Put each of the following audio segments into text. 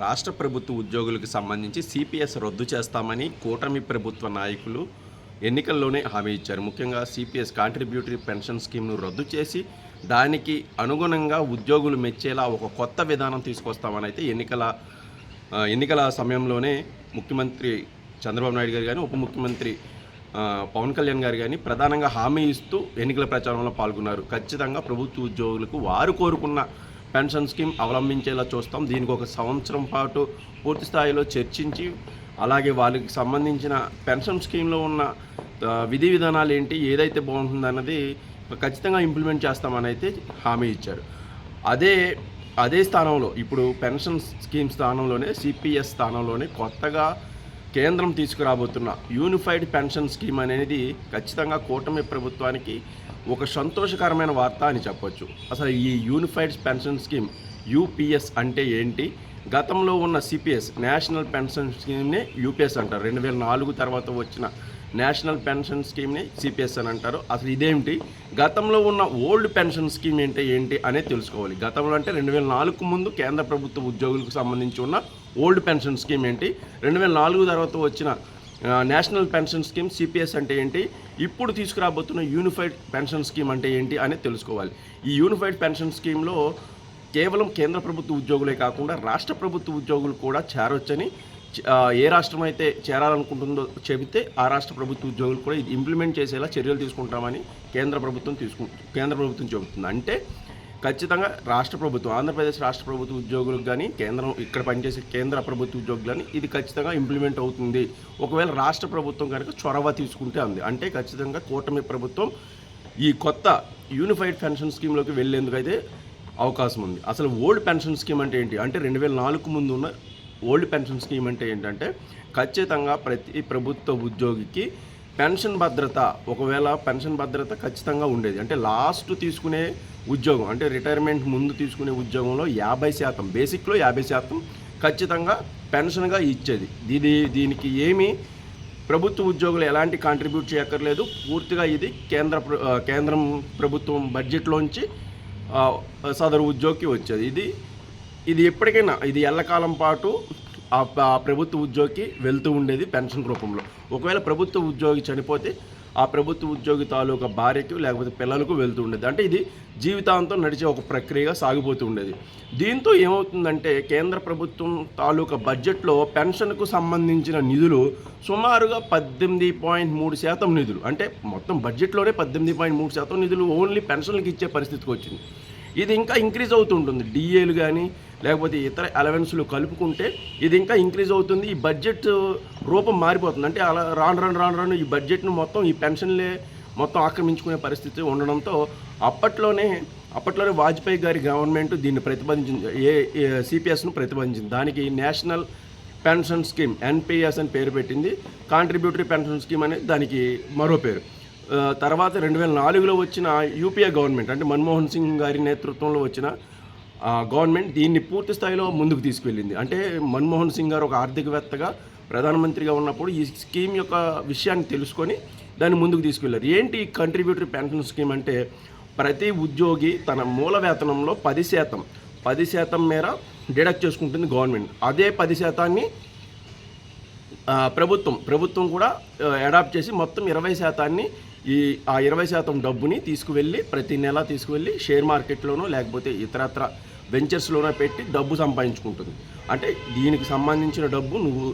రాష్ట్ర ప్రభుత్వ ఉద్యోగులకు సంబంధించి సిపిఎస్ రద్దు చేస్తామని కూటమి ప్రభుత్వ నాయకులు ఎన్నికల్లోనే హామీ ఇచ్చారు. ముఖ్యంగా సిపిఎస్ కాంట్రిబ్యూటరీ పెన్షన్ స్కీమ్ను రద్దు చేసి దానికి అనుగుణంగా ఉద్యోగులు మెచ్చేలా ఒక కొత్త విధానం తీసుకొస్తామని అయితే ఎన్నికల ఎన్నికల సమయంలోనే ముఖ్యమంత్రి చంద్రబాబు నాయుడు గారు కానీ ఉప ముఖ్యమంత్రి పవన్ కళ్యాణ్ గారు కానీ ప్రధానంగా హామీ ఇస్తూ ఎన్నికల ప్రచారంలో పాల్గొన్నారు. ఖచ్చితంగా ప్రభుత్వ ఉద్యోగులకు వారు కోరుకున్న పెన్షన్ స్కీమ్ అవలంబించేలా చూస్తాం. దీనికి ఒక సంవత్సరం పాటు పూర్తి స్థాయిలో చర్చించి అలాగే వాళ్ళకి సంబంధించిన పెన్షన్ స్కీమ్లో ఉన్న విధి విధానాలు ఏంటి ఏదైతే బాగుంటుందన్నది ఖచ్చితంగా ఇంప్లిమెంట్ చేస్తామని అయితే హామీ ఇచ్చారు. అదే అదే స్థానంలో ఇప్పుడు పెన్షన్ స్కీమ్ స్థానంలోనే సిపిఎస్ స్థానంలోనే కొత్తగా కేంద్రం తీసుకురాబోతున్న యూనిఫైడ్ పెన్షన్ స్కీమ్ అనేది ఖచ్చితంగా కూటమి ప్రభుత్వానికి ఒక సంతోషకరమైన వార్త అని చెప్పొచ్చు. అసలు ఈ యూనిఫైడ్ పెన్షన్ స్కీమ్ యూపీఎస్ అంటే ఏంటి? గతంలో ఉన్న సిపిఎస్ నేషనల్ పెన్షన్ స్కీమ్ని యూపీఎస్ అంటారు. రెండు వేల నాలుగు తర్వాత వచ్చిన నేషనల్ పెన్షన్ స్కీమ్ని సిపిఎస్ అని అంటారు. అసలు ఇదేమిటి? గతంలో ఉన్న ఓల్డ్ పెన్షన్ స్కీమ్ ఏంటి ఏంటి అనేది తెలుసుకోవాలి. గతంలో అంటే రెండు వేల నాలుగు ముందు కేంద్ర ప్రభుత్వ ఉద్యోగులకు సంబంధించి ఉన్న ఓల్డ్ పెన్షన్ స్కీమ్ ఏంటి? రెండు వేల నాలుగు తర్వాత వచ్చిన నేషనల్ పెన్షన్ స్కీమ్ సిపిఎస్ అంటే ఏంటి? ఇప్పుడు తీసుకురాబోతున్న యూనిఫైడ్ పెన్షన్ స్కీమ్ అంటే ఏంటి అనేది తెలుసుకోవాలి. ఈ యూనిఫైడ్ పెన్షన్ స్కీమ్లో కేవలం కేంద్ర ప్రభుత్వ ఉద్యోగులే కాకుండా రాష్ట్ర ప్రభుత్వ ఉద్యోగులు కూడా చేరొచ్చని ఏ రాష్ట్రం అయితే చేరాలనుకుంటుందో చెబితే ఆ రాష్ట్ర ప్రభుత్వ ఉద్యోగులు కూడా ఇది ఇంప్లిమెంట్ చేసేలా చర్యలు తీసుకుంటామని కేంద్ర ప్రభుత్వం తీసుకు కేంద్ర ప్రభుత్వం చెబుతుంది. అంటే ఖచ్చితంగా రాష్ట్ర ప్రభుత్వం ఆంధ్రప్రదేశ్ రాష్ట్ర ప్రభుత్వ ఉద్యోగులకు కానీ కేంద్రం ఇక్కడ పనిచేసే కేంద్ర ప్రభుత్వ ఉద్యోగులు కానీ ఇది ఖచ్చితంగా ఇంప్లిమెంట్ అవుతుంది. ఒకవేళ రాష్ట్ర ప్రభుత్వం కనుక చొరవ తీసుకుంటే ఉంది అంటే ఖచ్చితంగా కూటమి ప్రభుత్వం ఈ కొత్త యూనిఫైడ్ పెన్షన్ స్కీమ్లోకి వెళ్ళేందుకు అయితే అవకాశం ఉంది. అసలు ఓల్డ్ పెన్షన్ స్కీమ్ అంటే ఏంటి? అంటే రెండు వేల నాలుగు ముందు ఉన్న ఓల్డ్ పెన్షన్ స్కీమ్ అంటే ఏంటంటే ఖచ్చితంగా ప్రతి ప్రభుత్వ ఉద్యోగికి పెన్షన్ భద్రత ఒకవేళ పెన్షన్ భద్రత ఖచ్చితంగా ఉండేది. అంటే లాస్ట్ తీసుకునే ఉద్యోగం అంటే రిటైర్మెంట్ ముందు తీసుకునే ఉద్యోగంలో యాభై శాతం బేసిక్లో యాభై శాతం ఖచ్చితంగా పెన్షన్గా ఇచ్చేది. దీని దీనికి ఏమి ప్రభుత్వ ఉద్యోగులు ఎలాంటి కాంట్రిబ్యూట్ చేయక్కర్లేదు. పూర్తిగా ఇది కేంద్ర కేంద్రం ప్రభుత్వం బడ్జెట్లోంచి సదరు ఉద్యోగికి వచ్చేది. ఇది ఇది ఎప్పటికైనా ఇది ఎల్లకాలం పాటు ఆ ఆ ప్రభుత్వ ఉద్యోగికి వెళ్తూ ఉండేది పెన్షన్ రూపంలో. ఒకవేళ ప్రభుత్వ ఉద్యోగి చనిపోతే ఆ ప్రభుత్వ ఉద్యోగి తాలూకా భార్యకు లేకపోతే పిల్లలకు వెళ్తూ ఉండేది. అంటే ఇది జీవితాంతం నడిచే ఒక ప్రక్రియగా సాగిపోతూ ఉండేది. దీంతో ఏమవుతుందంటే కేంద్ర ప్రభుత్వం తాలూకా బడ్జెట్లో పెన్షన్కు సంబంధించిన నిధులు సుమారుగా పద్దెనిమిది పాయింట్ మూడు శాతం నిధులు. అంటే మొత్తం బడ్జెట్లోనే పద్దెనిమిది పాయింట్ మూడు శాతం నిధులు ఓన్లీ పెన్షన్లకు ఇచ్చే పరిస్థితికి వచ్చింది. ఇది ఇంకా ఇంక్రీజ్ అవుతుంటుంది. డిఏలు కానీ లేకపోతే ఇతర అలవెన్స్లు కలుపుకుంటే ఇది ఇంకా ఇంక్రీజ్ అవుతుంది. ఈ బడ్జెట్ రూపం మారిపోతుంది. అంటే అలా రాను రాను రాను రాను ఈ బడ్జెట్ను మొత్తం ఈ పెన్షన్లే మొత్తం ఆక్రమించుకునే పరిస్థితి ఉండడంతో అప్పట్లోనే అప్పట్లోనే వాజ్పేయి గారి గవర్నమెంట్ దీన్ని ప్రతిబంధించింది. ఏ సిపిఎస్ను ప్రతిబంధించింది. దానికి నేషనల్ పెన్షన్ స్కీమ్ ఎన్పిఎస్ అని పేరు పెట్టింది. కాంట్రిబ్యూటరీ పెన్షన్ స్కీమ్ అనేది దానికి మరో పేరు. తర్వాత రెండు వేల నాలుగులో వచ్చిన యూపీఏ గవర్నమెంట్ అంటే మన్మోహన్ సింగ్ గారి నేతృత్వంలో వచ్చిన గవర్నమెంట్ దీన్ని పూర్తి స్థాయిలో ముందుకు తీసుకువెళ్ళింది అంటే మన్మోహన్ సింగ్ గారు ఒక ఆర్థికవేత్తగా ప్రధానమంత్రిగా ఉన్నప్పుడు ఈ స్కీమ్ యొక్క విషయాన్ని తెలుసుకొని దాన్ని ముందుకు తీసుకువెళ్ళారు ఏంటి కంట్రిబ్యూటరీ పెన్షన్ స్కీమ్ అంటే ప్రతి ఉద్యోగి తన మూల వేతనంలో పది శాతం పది శాతం మేర డిడక్ట్ చేసుకుంటుంది గవర్నమెంట్. అదే పది శాతాన్ని ప్రభుత్వం ప్రభుత్వం కూడా అడాప్ట్ చేసి మొత్తం ఇరవై శాతాన్ని ఈ ఆ ఇరవై శాతం డబ్బుని తీసుకువెళ్ళి ప్రతి నెల తీసుకువెళ్ళి షేర్ మార్కెట్లోనో లేకపోతే ఇతరత్ర వెంచర్స్లోనో పెట్టి డబ్బు సంపాదించుకుంటుంది. అంటే దీనికి సంబంధించిన డబ్బు నువ్వు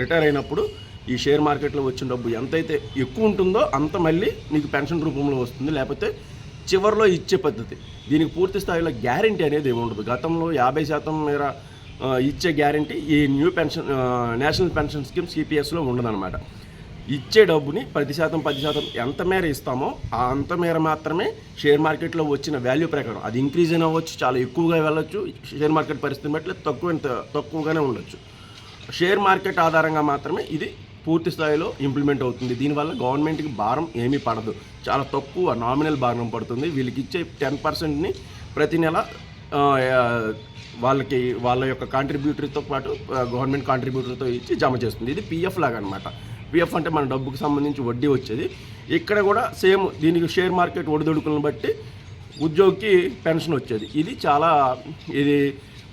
రిటైర్ అయినప్పుడు ఈ షేర్ మార్కెట్లో వచ్చిన డబ్బు ఎంతైతే ఎక్కువ ఉంటుందో అంత మళ్ళీ నీకు పెన్షన్ రూపంలో వస్తుంది. లేకపోతే చివరిలో ఇచ్చే పద్ధతి. దీనికి పూర్తి స్థాయిలో గ్యారంటీ అనేది ఏమి ఉండదు. గతంలో యాభై శాతం మేర ఇచ్చే గ్యారంటీ ఈ new pension national pension scheme సిపిఎస్లో ఉండదన్నమాట. ఇచ్చే డబ్బుని పది శాతం పది శాతం ఎంత మేర ఇస్తామో ఆ అంత మేర మాత్రమే షేర్ మార్కెట్లో వచ్చిన వాల్యూ ప్రకారం. అది ఇంక్రీజ్ అయిన అవ్వచ్చు చాలా ఎక్కువగా వెళ్ళొచ్చు షేర్ మార్కెట్ పరిస్థితిని బట్టి తక్కువ తక్కువగానే ఉండొచ్చు. షేర్ మార్కెట్ ఆధారంగా మాత్రమే ఇది పూర్తి స్థాయిలో ఇంప్లిమెంట్ అవుతుంది. దీనివల్ల గవర్నమెంట్కి భారం ఏమీ పడదు. చాలా తక్కువ నామినల్ భారం పడుతుంది. వీళ్ళకి ఇచ్చే టెన్ పర్సెంట్ని ప్రతి నెల వాళ్ళకి వాళ్ళ యొక్క కాంట్రిబ్యూటరీతో పాటు గవర్నమెంట్ కాంట్రిబ్యూటరీతో ఇచ్చి జమ చేస్తుంది. ఇది పిఎఫ్ లాగా అనమాట పిఎఫ్ అంటే మన డబ్బుకి సంబంధించి వడ్డీ వచ్చేది. ఇక్కడ కూడా సేమ్ దీనికి షేర్ మార్కెట్ ఒడిదొడుకులను బట్టి ఉద్యోగికి పెన్షన్ వచ్చేది. ఇది చాలా ఇది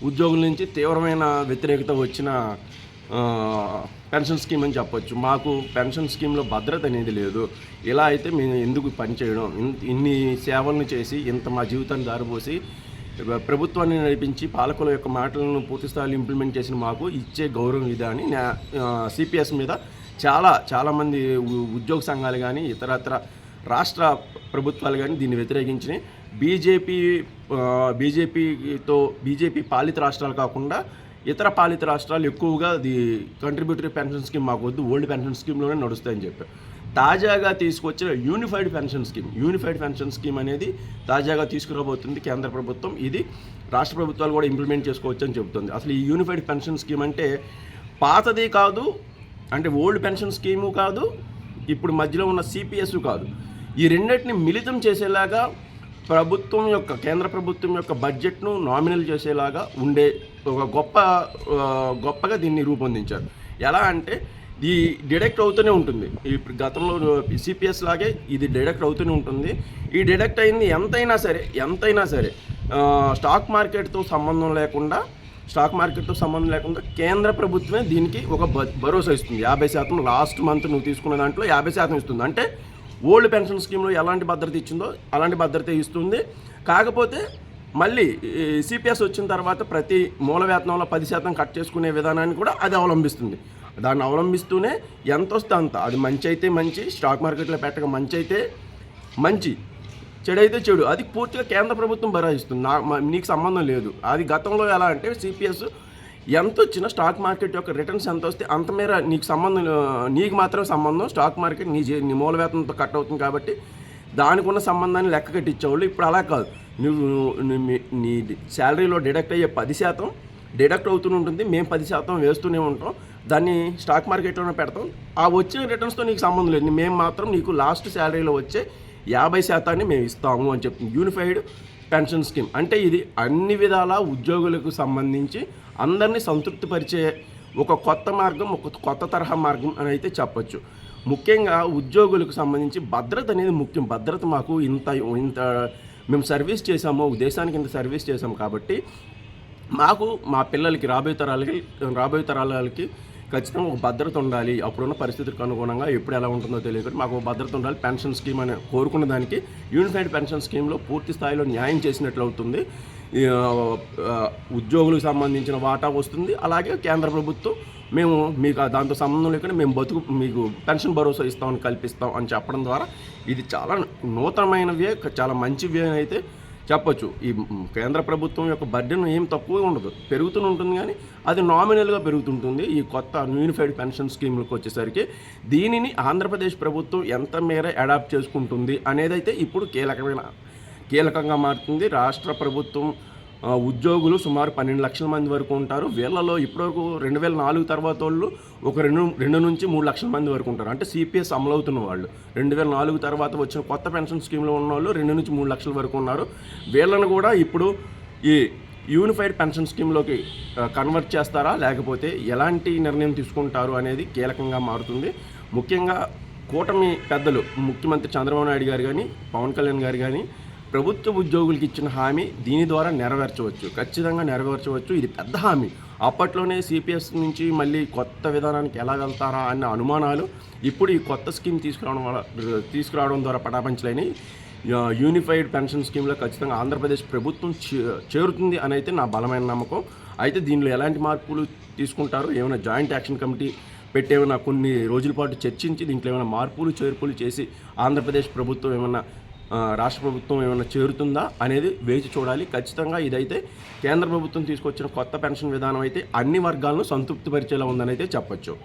ఉద్యోగుల నుంచి తీవ్రమైన వ్యతిరేకత వచ్చిన పెన్షన్ స్కీమ్ అని చెప్పొచ్చు. మాకు పెన్షన్ స్కీమ్లో భద్రత అనేది లేదు. ఇలా అయితే మేము ఎందుకు పనిచేయడం ఇన్- ఇన్ని సేవలను చేసి ఇంత మా జీవితాన్ని దారిపోసి ప్రభుత్వాన్ని నడిపించి పాలకుల యొక్క మాటలను పూర్తి స్థాయిలో ఇంప్లిమెంట్ చేసిన మాకు ఇచ్చే గౌరవం ఇదా అని సిపిఎస్ మీద చాలా చాలామంది ఉ- ఉద్యోగ సంఘాలు కానీ ఇతరత్ర రాష్ట్ర ప్రభుత్వాలు కానీ దీన్ని వ్యతిరేకించినాయి. బీజేపీ బీజేపీతో బీజేపీ పాలిత రాష్ట్రాలు కాకుండా ఇతర పాలిత రాష్ట్రాలు ఎక్కువగా ది కంట్రిబ్యూటరీ పెన్షన్ స్కీమ్ మాకు వద్దు ఓల్డ్ పెన్షన్ స్కీమ్లోనే నడుస్తాయని చెప్పారు తాజాగా తీసుకొచ్చిన unified pension scheme unified pension scheme అనేది తాజాగా తీసుకురాబోతుంది కేంద్ర ప్రభుత్వం. ఇది రాష్ట్ర ప్రభుత్వాలు కూడా ఇంప్లిమెంట్ చేసుకోవచ్చని చెబుతుంది. అసలు ఈ యూనిఫైడ్ పెన్షన్ స్కీమ్ అంటే పాతది కాదు అంటే ఓల్డ్ పెన్షన్ స్కీము కాదు ఇప్పుడు మధ్యలో ఉన్న సిపిఎస్ కాదు. ఈ రెండింటిని మిళితం చేసేలాగా ప్రభుత్వం యొక్క కేంద్ర ప్రభుత్వం యొక్క బడ్జెట్ను నామినల్ చేసేలాగా ఉండే ఒక గొప్ప గొప్పగా దీన్ని రూపొందించారు. ఎలా అంటే ఈ డిడక్ట్ అవుతూనే ఉంటుంది. ఇప్పుడు గతంలో సిపిఎస్ లాగే ఇది డిడక్ట్ అవుతూనే ఉంటుంది. ఈ డిడక్ట్ అయింది ఎంతైనా సరే ఎంతైనా సరే స్టాక్ మార్కెట్తో సంబంధం లేకుండా స్టాక్ మార్కెట్తో సంబంధం లేకుండా కేంద్ర ప్రభుత్వమే దీనికి ఒక భరోసా ఇస్తుంది. యాభై శాతం లాస్ట్ మంత్ నువ్వు తీసుకున్న దాంట్లో యాభై శాతం ఇస్తుంది. అంటే ఓల్డ్ పెన్షన్ స్కీమ్లో ఎలాంటి భద్రత ఇచ్చిందో అలాంటి భద్రత ఇస్తుంది. కాకపోతే మళ్ళీ సిపిఎస్ వచ్చిన తర్వాత ప్రతి మూల వేతనంలో పది శాతం కట్ చేసుకునే విధానాన్ని కూడా అది అవలంబిస్తుంది. దాన్ని అవలంబిస్తూనే ఎంత వస్తే అంత. అది మంచి అయితే మంచి స్టాక్ మార్కెట్లో పెట్టక మంచి అయితే మంచి. చెడు అయితే చెడు. అది పూర్తిగా కేంద్ర ప్రభుత్వం భరాయిస్తుంది నా నీకు సంబంధం లేదు. అది గతంలో ఎలా అంటే సిపిఎస్ ఎంత వచ్చినా స్టాక్ మార్కెట్ యొక్క రిటర్న్స్ ఎంత వస్తే అంత మేర నీకు సంబంధం నీకు మాత్రం సంబంధం. స్టాక్ మార్కెట్ నీ నీ మూలవేతనంతో కట్ అవుతుంది కాబట్టి దానికి ఉన్న సంబంధాన్ని లెక్క కట్టించేవాళ్ళు ఇప్పుడు అలా కాదు. నువ్వు నీ- నీ శాలరీలో డిడక్ట్ అయ్యే పది శాతం డిడక్ట్ అవుతూనే ఉంటుంది. మేము పది శాతం వేస్తూనే ఉంటాం. దాన్ని స్టాక్ మార్కెట్లోనే పెడతాం. ఆ వచ్చిన రిటర్న్స్తో నీకు సంబంధం లేదు. మేము మాత్రం నీకు లాస్ట్ శాలరీలో వచ్చే యాభై శాతాన్ని మేము ఇస్తాము అని చెప్తుంది యూనిఫైడ్ పెన్షన్ స్కీమ్. అంటే ఇది అన్ని విధాల ఉద్యోగులకు సంబంధించి అందరినీ సంతృప్తిపరిచే ఒక కొత్త మార్గం ఒక కొత్త తరహా మార్గం అని అయితే చెప్పొచ్చు. ముఖ్యంగా ఉద్యోగులకు సంబంధించి భద్రత అనేది ముఖ్యం. భద్రత మాకు ఇంత ఇంత మేము సర్వీస్ చేసాము దేశానికి ఇంత సర్వీస్ చేసాము కాబట్టి మాకు మా పిల్లలకి రాబోయే తరాలకి రాబోయే తరాలకి ఖచ్చితంగా ఒక భద్రత ఉండాలి. అప్పుడున్న పరిస్థితులకు అనుగుణంగా ఎప్పుడు ఎలా ఉంటుందో తెలియదు. మాకు భద్రత ఉండాలి. పెన్షన్ స్కీమ్ అని కోరుకున్న దానికి యూనిఫైడ్ పెన్షన్ స్కీమ్లో పూర్తి స్థాయిలో న్యాయం చేసినట్లు అవుతుంది. ఉద్యోగులకు సంబంధించిన వాటా వస్తుంది. అలాగే కేంద్ర ప్రభుత్వం మేము మీకు దాంతో సంబంధం లేకుండా మేము బతుకు మీకు పెన్షన్ భరోసా ఇస్తామని కల్పిస్తాం అని చెప్పడం ద్వారా ఇది చాలా నూతనమైన నూతనమైనవే చాలా మంచివి అని అయితే చెప్పొచ్చు. ఈ కేంద్ర ప్రభుత్వం యొక్క బర్డెన్ ఏం తక్కువ ఉండదు. పెరుగుతూనే ఉంటుంది కానీ అది నామినల్గా పెరుగుతుంటుంది. ఈ కొత్త యూనిఫైడ్ పెన్షన్ స్కీమ్లకు వచ్చేసరికి దీనిని ఆంధ్రప్రదేశ్ ప్రభుత్వం ఎంత మేర అడాప్ట్ చేసుకుంటుంది అనేదైతే ఇప్పుడు కీలకమైన కీలకంగా మారుతుంది. రాష్ట్ర ప్రభుత్వం ఉద్యోగులు సుమారు పన్నెండు లక్షల మంది వరకు ఉంటారు. వీళ్ళలో ఇప్పటివరకు రెండు వేల నాలుగు తర్వాత వాళ్ళు ఒక రెండు రెండు నుంచి మూడు లక్షల మంది వరకు ఉంటారు. అంటే సిపిఎస్ అమలవుతున్న వాళ్ళు. రెండు వేల నాలుగు తర్వాత వచ్చిన కొత్త పెన్షన్ స్కీమ్లో ఉన్న వాళ్ళు రెండు నుంచి మూడు లక్షల వరకు ఉన్నారు. వీళ్ళని కూడా ఇప్పుడు ఈ యూనిఫైడ్ పెన్షన్ స్కీమ్లోకి కన్వర్ట్ చేస్తారా? లేకపోతే ఎలాంటి నిర్ణయం తీసుకుంటారు అనేది కీలకంగా మారుతుంది. ముఖ్యంగా కూటమి పెద్దలు ముఖ్యమంత్రి చంద్రబాబు నాయుడు గారు కానీ పవన్ కళ్యాణ్ గారు కానీ ప్రభుత్వ ఉద్యోగులకు ఇచ్చిన హామీ దీని ద్వారా నెరవేర్చవచ్చు. ఖచ్చితంగా నెరవేర్చవచ్చు. ఇది పెద్ద హామీ. అప్పట్లోనే సిపిఎస్ నుంచి మళ్ళీ కొత్త విధానానికి ఎలా వెళ్తారా అన్న అనుమానాలు ఇప్పుడు ఈ కొత్త స్కీమ్ తీసుకురావడం వల్ల తీసుకురావడం ద్వారా పటాపంచలేని యూనిఫైడ్ పెన్షన్ స్కీమ్లో ఖచ్చితంగా ఆంధ్రప్రదేశ్ ప్రభుత్వం చే- చేరుతుంది అని అయితే నా బలమైన నమ్మకం. అయితే దీనిలో ఎలాంటి మార్పులు తీసుకుంటారు ఏమైనా జాయింట్ యాక్షన్ కమిటీ పెట్టేమైనా కొన్ని రోజుల పాటు చర్చించి దీంట్లో ఏమైనా మార్పులు చేర్పులు చేసి ఆంధ్రప్రదేశ్ ప్రభుత్వం ఏమైనా రాష్ట్ర ప్రభుత్వం ఏమైనా చేరుతుందా అనేది వేచి చూడాలి. ఖచ్చితంగా ఇదైతే కేంద్ర ప్రభుత్వం తీసుకొచ్చిన కొత్త పెన్షన్ విధానం అయితే అన్ని వర్గాలను సంతృప్తిపరిచేలా ఉందని అయితే చెప్పొచ్చు.